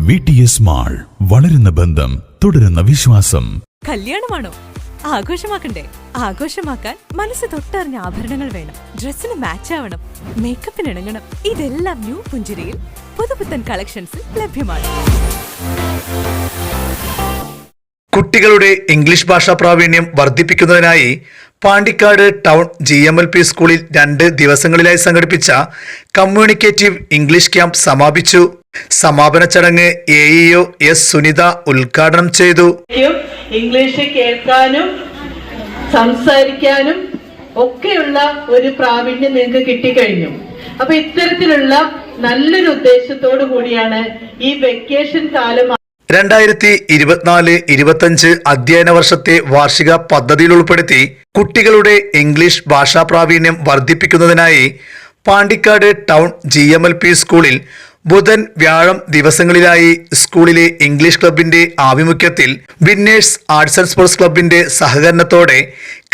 V T S mall വളരുന്ന ബന്ധം തുടരുന്ന വിശ്വാസം. കല്യാണമാണോ? ആഘോഷമാക്കണ്ടേ? ആഘോഷമാക്കാൻ മനസ്സ് തൊട്ടറിഞ്ഞ ആഭരണങ്ങൾ വേണം. ഡ്രസ്സിന് മാച്ച് ആവണം. മേക്കപ്പിന് ഇണങ്ങണം. ഇതെല്ലാം ന്യൂ പുഞ്ചിരിയിൽ പുതുപുത്തൻ കളക്ഷൻസിൽ ലഭ്യമാണ്. കുട്ടികളുടെ ഇംഗ്ലീഷ് ഭാഷാ പ്രാവീണ്യം വർദ്ധിപ്പിക്കുന്നതിനായി Pandikkad town G M L P സ്കൂളിൽ രണ്ട് ദിവസങ്ങളിലായി സംഘടിപ്പിച്ച കമ്മ്യൂണിക്കേറ്റീവ് ഇംഗ്ലീഷ് ക്യാമ്പ് സമാപിച്ചു. സമാപന ചടങ്ങ് എ ഇഒ എസ് സുനിത ഉദ്ഘാടനം ചെയ്തു. ഇംഗ്ലീഷ് കേൾക്കാനും സംസാരിക്കാനും ഒക്കെയുള്ള ഒരു പ്രാവീണ്യം നിങ്ങൾക്ക് കിട്ടിക്കഴിഞ്ഞു. അപ്പൊ ഇത്തരത്തിലുള്ള നല്ലൊരു ഉദ്ദേശത്തോടു കൂടിയാണ് ഈ വെക്കേഷൻ കാലം രണ്ടായിരത്തി ഇരുപത്തിനാല് ഇരുപത്തഞ്ച് അധ്യയന വർഷത്തെ വാർഷിക പദ്ധതിയിൽ ഉൾപ്പെടുത്തി കുട്ടികളുടെ ഇംഗ്ലീഷ് ഭാഷാ പ്രാവീണ്യം വർദ്ധിപ്പിക്കുന്നതിനായി Pandikkad town G M L P സ്കൂളിൽ ബുധൻ വ്യാഴം ദിവസങ്ങളിലായി സ്കൂളിലെ ഇംഗ്ലീഷ് ക്ലബിന്റെ ആഭിമുഖ്യത്തിൽ വിന്നേഴ്സ് ആർട്സ് ആൻഡ് സ്പോർട്സ് ക്ലബിന്റെ സഹകരണത്തോടെ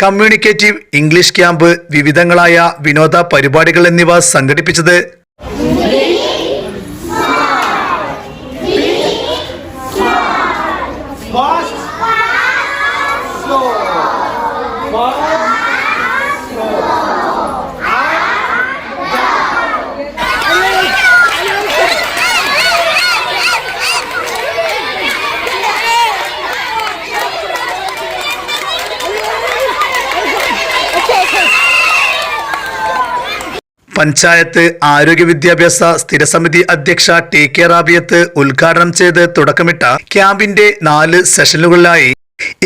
കമ്മ്യൂണിക്കേറ്റീവ് ഇംഗ്ലീഷ് ക്യാമ്പ് വിവിധങ്ങളായ വിനോദ പരിപാടികൾ എന്നിവ സംഘടിപ്പിച്ചത് പഞ്ചായത്ത് ആരോഗ്യ വിദ്യാഭ്യാസ സ്ഥിരസമിതി അധ്യക്ഷ ടി കെ റാബിയത്ത് ഉദ്ഘാടനം ചെയ്ത് തുടക്കമിട്ട ക്യാമ്പിന്റെ നാല് സെഷനുകളിലായി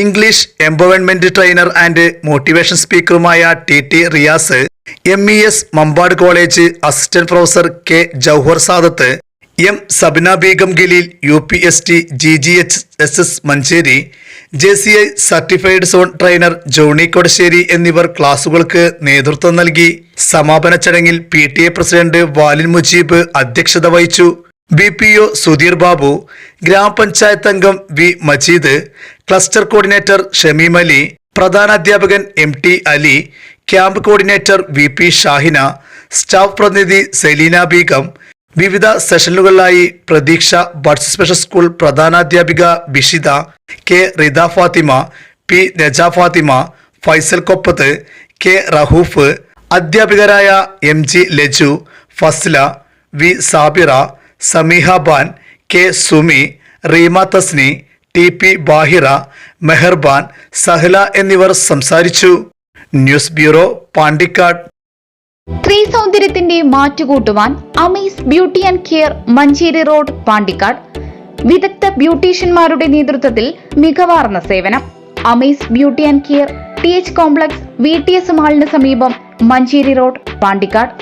English empowerment trainer and motivation സ്പീക്കറുമായ T T Riyas M E S Mampad college assistant professor K Jouhar Sadath M Sabina Beegum Galeel U P S T G G H S S Manjeri J C I certified zone trainer Johny Kodassery എന്നിവർ ക്ലാസുകൾക്ക് നേതൃത്വം നൽകി. സമാപന ചടങ്ങിൽ P T A president Valin Mujeeb അധ്യക്ഷത വഹിച്ചു. B P O Sudheer Babu ഗ്രാമപഞ്ചായത്ത് അംഗം V Majeed cluster coordinator Shameem Ali പ്രധാനാധ്യാപകൻ M T Ali camp coordinator V P Shahina staff പ്രതിനിധി സെലീന ബീഗം വിവിധ സെഷനുകളിലായി Pratheeksha buds special school പ്രധാനാധ്യാപിക Bishitha K Rida Fathima P Naja Fathima Faisal Koppath K Rahoof അധ്യാപികരായ M G Laju Fasla V Sabira Sameeha Ban K Sumi Reema Thasni T P Bahira Meharban Sahala എന്നിവർ സംസാരിച്ചു. News bureau Pandikkad. സ്ത്രീ സൗന്ദര്യത്തിന്റെ മാറ്റുകൂട്ടുവാൻ Amees beauty and care Manjeri road Pandikkad. വിദഗ്ധ ബ്യൂട്ടീഷ്യന്മാരുടെ നേതൃത്വത്തിൽ മികവാർന്ന സേവനം. Amees beauty and care T H complex V T S മാളിന് സമീപം മഞ്ചേരി റോഡ് പാണ്ടിക്കാട്.